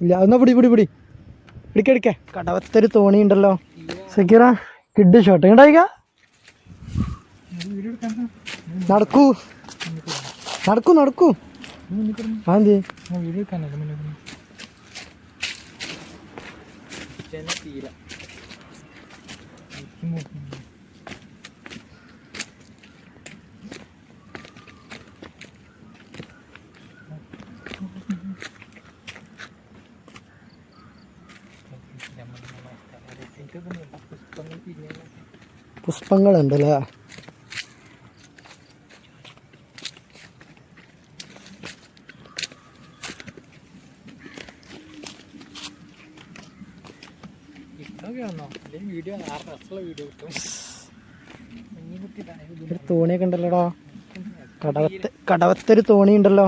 ഇല്ല എന്നാ പിടി പിടി പിടി. എടുക്ക കടവത്തൊരു തോണി ഉണ്ടല്ലോ. സക്കീറ കിഡ് ഷോട്ട് ഉണ്ടായിക്ക നടക്കൂ. നടക്കൂ നടക്കൂ. ആന്തി കുട്ടി? ഒരു തോണിയൊക്കെ ഉണ്ടല്ലോടാ. കടവത്ത് കടവത്തൊരു തോണി ഉണ്ടല്ലോ.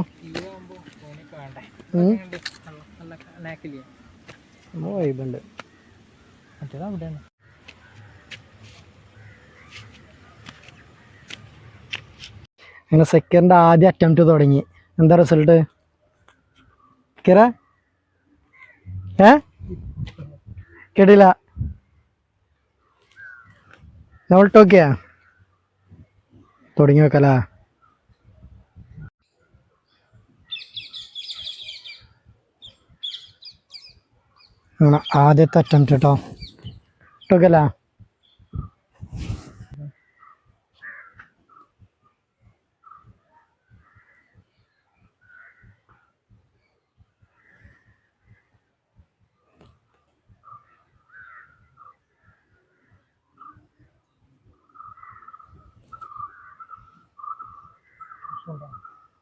വൈബുണ്ട് മറ്റേതാ അവിടെയാണ്. അങ്ങനെ സെക്കൻഡ് ആദ്യ അറ്റംപ്റ്റ് തുടങ്ങി. എന്താ റിസൾട്ട് കിറ? ഏ? കേട്ടില്ല നമ്മൾ ടോക്കിയാ തുടങ്ങി വെക്കലാ. ആദ്യത്തെ അറ്റംപ്റ്റ് കേട്ടോ ടോക്കലാ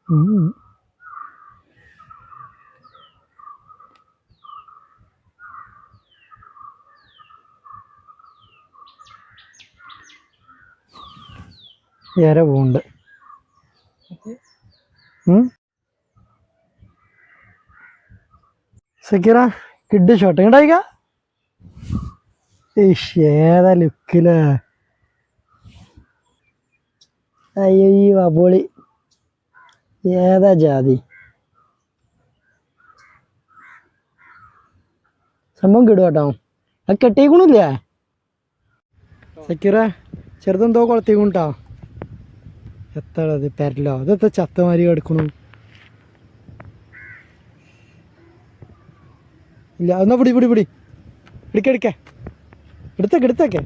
ഉം. ഏറെ പൂണ്ട് സക്കീറ കിഡ് ഷോട്ട് ഉണ്ടായിക്ക ഇഷ് ലുക്കിൽ അയ്യോ അപോളി. ഏതാ ജാതി? സംഭവം കിടും കേട്ടോ. അത് കെട്ടിക്കണില്ലേ സക്കീറ ചെറുതെന്തോ കൊളത്തിക്കുണ്ടോ അത് പെരലോ അതെത്ര ചത്തമാരി കിടക്കണു? ഇല്ല എന്നാ പിടി പിടി പിടി. എടുക്ക എടുത്തേക്ക് എടുത്തേക്കെ.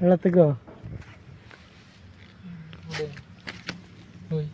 വെള്ളത്തേക്കോ? പോയി